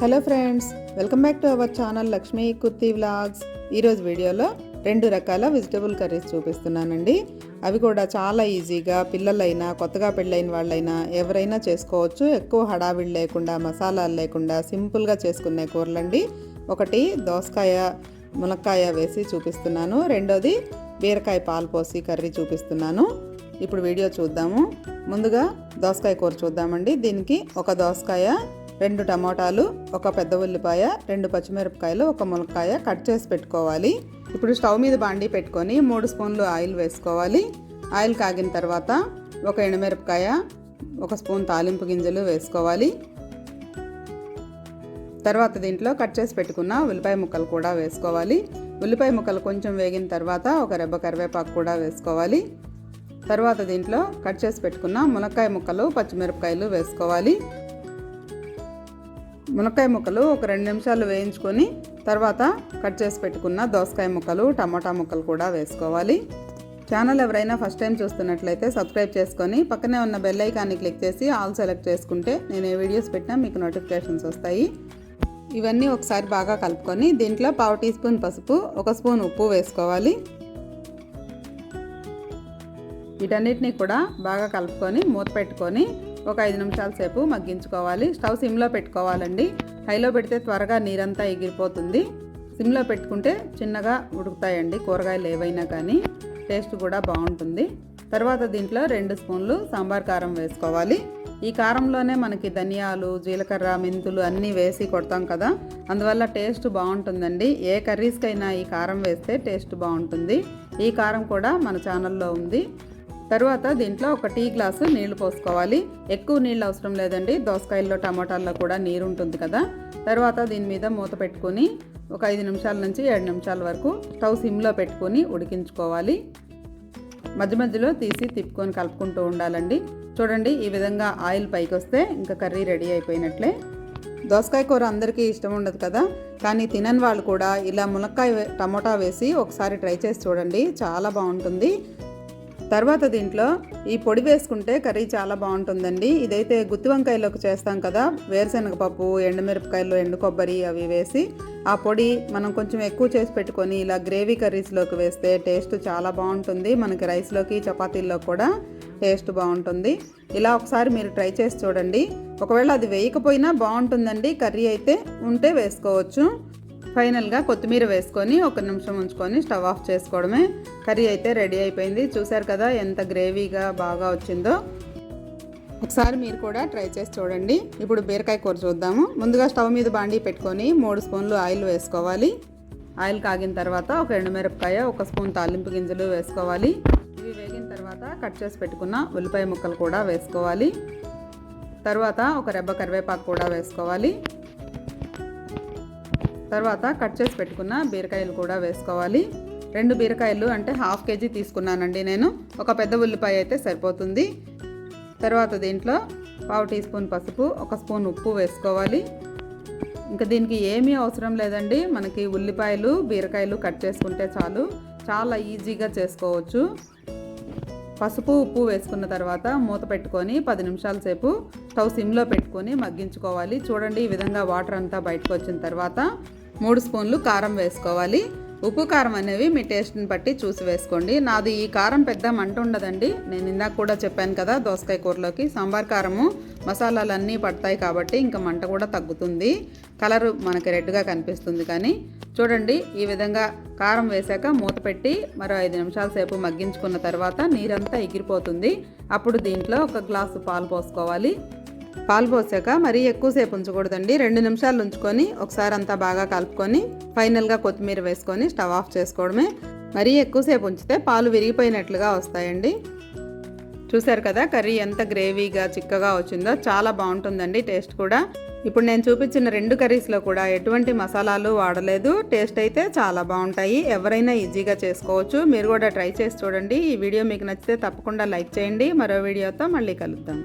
Hello friends welcome back to our channel Lakshmi Kurti vlogs. ఈరోజు వీడియోలో రెండు రకాల వెజిటబుల్ కర్రీస్ చూపిస్తున్నానండి. అవి కూడా చాలా ఈజీగా పిల్లలైనా కొత్తగా పెళ్ళైన వాళ్ళైనా ఎవరైనా చేసుకోవచ్చు. ఎక్కువ హడావిడి లేకుండా మసాలాలు లేకుండా సింపుల్గా చేసుకునే కూరలండి. ఒకటి దోసకాయ మునక్కాయ వేసి చూపిస్తున్నాను. రెండోది బీరకాయ పాలు పోసి కర్రీ చూపిస్తున్నాను. ఇప్పుడు వీడియో చూద్దాము. ముందుగా దోసకాయ కూర చూద్దామండి. దీనికి ఒక దోసకాయ రెండు టమోటాలు ఒక పెద్ద ఉల్లిపాయ రెండు పచ్చిమిరపకాయలు ఒక ములక్కాయ కట్ చేసి పెట్టుకోవాలి. ఇప్పుడు స్టవ్ మీద బాండీ పెట్టుకొని మూడు స్పూన్లు ఆయిల్ వేసుకోవాలి. ఆయిల్ కాగిన తర్వాత ఒక ఎండుమిరపకాయ ఒక స్పూన్ తాలింపు గింజలు వేసుకోవాలి. తర్వాత దీంట్లో కట్ చేసి పెట్టుకున్న ఉల్లిపాయ ముక్కలు కూడా వేసుకోవాలి. ఉల్లిపాయ ముక్కలు కొంచెం వేగిన తర్వాత ఒక రెబ్బ కరివేపాకు కూడా వేసుకోవాలి. తర్వాత దీంట్లో కట్ చేసి పెట్టుకున్న మునక్కాయ ముక్కలు పచ్చిమిరపకాయలు వేసుకోవాలి. మునక్కాయ ముక్కలు ఒక రెండు నిమిషాలు వేయించుకొని తర్వాత కట్ చేసి పెట్టుకున్న దోసకాయ ముక్కలు టమాటా ముక్కలు కూడా వేసుకోవాలి. ఛానల్ ఎవరైనా ఫస్ట్ టైం చూస్తున్నట్లయితే సబ్స్క్రైబ్ చేసుకొని పక్కనే ఉన్న బెల్ ఐకాన్ని క్లిక్ చేసి ఆల్ సెలెక్ట్ చేసుకుంటే నేను ఏ వీడియోస్ పెట్టినా మీకు నోటిఫికేషన్స్ వస్తాయి. ఇవన్నీ ఒకసారి బాగా కలుపుకొని దీంట్లో పావు టీ స్పూన్ పసుపు ఒక స్పూన్ ఉప్పు వేసుకోవాలి. వీటన్నిటిని కూడా బాగా కలుపుకొని మూత పెట్టుకొని ఒక ఐదు నిమిషాల సేపు మగ్గించుకోవాలి. స్టవ్ సిమ్లో పెట్టుకోవాలండి. హైలో పెడితే త్వరగా నీరంతా ఎగిరిపోతుంది. సిమ్లో పెట్టుకుంటే చిన్నగా ఉడుకుతాయండి. కూరగాయలు ఏవైనా కానీ టేస్ట్ కూడా బాగుంటుంది. తర్వాత దీంట్లో రెండు స్పూన్లు సాంబార్ కారం వేసుకోవాలి. ఈ కారంలోనే మనకి ధనియాలు జీలకర్ర మెంతులు అన్నీ వేసి కొడతాం కదా. అందువల్ల టేస్ట్ బాగుంటుందండి. ఏ కర్రీస్కైనా ఈ కారం వేస్తే టేస్ట్ బాగుంటుంది. ఈ కారం కూడా మన ఛానల్లో ఉంది. తర్వాత దీంట్లో ఒక టీ గ్లాసు నీళ్ళు పోసుకోవాలి. ఎక్కువ నీళ్ళు అవసరం లేదండి. దోసకాయల్లో టమాటాల్లో కూడా నీరు ఉంటుంది కదా. తర్వాత దీని మీద మూత పెట్టుకొని ఒక ఐదు నిమిషాల నుంచి ఏడు నిమిషాల వరకు స్టవ్ సిమ్లో పెట్టుకొని ఉడికించుకోవాలి. మధ్య మధ్యలో తీసి తిప్పుకొని కలుపుకుంటూ ఉండాలండి. చూడండి ఈ విధంగా ఆయిల్ పైకి వస్తే ఇంకా కర్రీ రెడీ అయిపోయినట్లే. దోసకాయ కూర అందరికీ ఇష్టం ఉండదు కదా. కానీ తినని వాళ్ళు కూడా ఇలా మునక్కాయ టమోటా వేసి ఒకసారి ట్రై చేసి చూడండి. చాలా బాగుంటుంది. తర్వాత దీంట్లో ఈ పొడి వేసుకుంటే కర్రీ చాలా బాగుంటుందండి. ఇదైతే గుత్తి వంకాయలోకి చేస్తాం కదా వేరుశనగ పప్పు ఎండుమిరపకాయలు ఎండు కొబ్బరి అవి వేసి ఆ పొడి మనం కొంచెం ఎక్కువ చేసి పెట్టుకొని ఇలా గ్రేవీ కర్రీస్లోకి వేస్తే టేస్ట్ చాలా బాగుంటుంది. మనకి రైస్లోకి చపాతీల్లో కూడా టేస్ట్ బాగుంటుంది. ఇలా ఒకసారి మీరు ట్రై చేసి చూడండి. ఒకవేళ అది వేయకపోయినా బాగుంటుందండి. కర్రీ అయితే ఉంటే వేసుకోవచ్చు. ఫైనల్గా కొత్తిమీర వేసుకొని ఒక నిమిషం ఉంచుకొని స్టవ్ ఆఫ్ చేసుకోవడమే. కర్రీ అయితే రెడీ అయిపోయింది. చూసారు కదా ఎంత గ్రేవీగా బాగా వచ్చిందో. ఒకసారి మీరు కూడా ట్రై చేసి చూడండి. ఇప్పుడు బీరకాయ కూర చూద్దాము. ముందుగా స్టవ్ మీద బాండీ పెట్టుకొని మూడు స్పూన్లు ఆయిల్ వేసుకోవాలి. ఆయిల్ కాగిన తర్వాత ఒక ఎండుమిరపకాయ ఒక స్పూన్ తాలింపు గింజలు వేసుకోవాలి. ఇవి వేగిన తర్వాత కట్ చేసి పెట్టుకున్న ఉల్లిపాయ ముక్కలు కూడా వేసుకోవాలి. తర్వాత ఒక రెబ్బ కరివేపాకు కూడా వేసుకోవాలి. తర్వాత కట్ చేసి పెట్టుకున్న బీరకాయలు కూడా వేసుకోవాలి. రెండు బీరకాయలు అంటే హాఫ్ కేజీ తీసుకున్నానండి నేను. ఒక పెద్ద ఉల్లిపాయ అయితే సరిపోతుంది. తర్వాత దీంట్లో పావు టీ స్పూన్ పసుపు ఒక స్పూన్ ఉప్పు వేసుకోవాలి. ఇంకా దీనికి ఏమీ అవసరం లేదండి. మనకి ఉల్లిపాయలు బీరకాయలు కట్ చేసుకుంటే చాలు. చాలా ఈజీగా చేసుకోవచ్చు. పసుపు ఉప్పు వేసుకున్న తర్వాత మూత పెట్టుకొని పది నిమిషాల సేపు స్టవ్ సిమ్లో పెట్టుకొని మగ్గించుకోవాలి. చూడండి ఈ విధంగా వాటర్ అంతా బయటకు వచ్చిన తర్వాత మూడు స్పూన్లు కారం వేసుకోవాలి. ఉప్పు కారం అనేవి మీ టేస్ట్ని బట్టి చూసి వేసుకోండి. నాది ఈ కారం పెద్ద మంట ఉండదండి. నేను ఇందాక కూడా చెప్పాను కదా దోసకాయ కూరలోకి సాంబార్ కారము మసాలాలు అన్నీ పడతాయి కాబట్టి ఇంకా మంట కూడా తగ్గుతుంది. కలర్ మనకి రెడ్గా కనిపిస్తుంది కానీ చూడండి ఈ విధంగా కారం వేశాక మూత పెట్టి మరో ఐదు నిమిషాల సేపు మగ్గించుకున్న తర్వాత నీరంతా ఎగిరిపోతుంది. అప్పుడు దీంట్లో ఒక గ్లాసు పాలు పోసుకోవాలి. పాలు పోసాక మరీ ఎక్కువసేపు ఉంచకూడదండి. రెండు నిమిషాలు ఉంచుకొని ఒకసారి అంతా బాగా కలుపుకొని ఫైనల్గా కొత్తిమీర వేసుకొని స్టవ్ ఆఫ్ చేసుకోవడమే. మరీ ఎక్కువసేపు ఉంచితే పాలు విరిగిపోయినట్లుగా వస్తాయండి. చూశారు కదా కర్రీ ఎంత గ్రేవీగా చిక్కగా వచ్చిందో. చాలా బాగుంటుందండి టేస్ట్ కూడా. ఇప్పుడు నేను చూపించిన రెండు కర్రీస్లో కూడా ఎటువంటి మసాలాలు వాడలేదు. టేస్ట్ అయితే చాలా బాగుంటాయి. ఎవరైనా ఈజీగా చేసుకోవచ్చు. మీరు కూడా ట్రై చేసి చూడండి. ఈ వీడియో మీకు నచ్చితే తప్పకుండా లైక్ చేయండి. మరో వీడియోతో మళ్ళీ కలుద్దాం.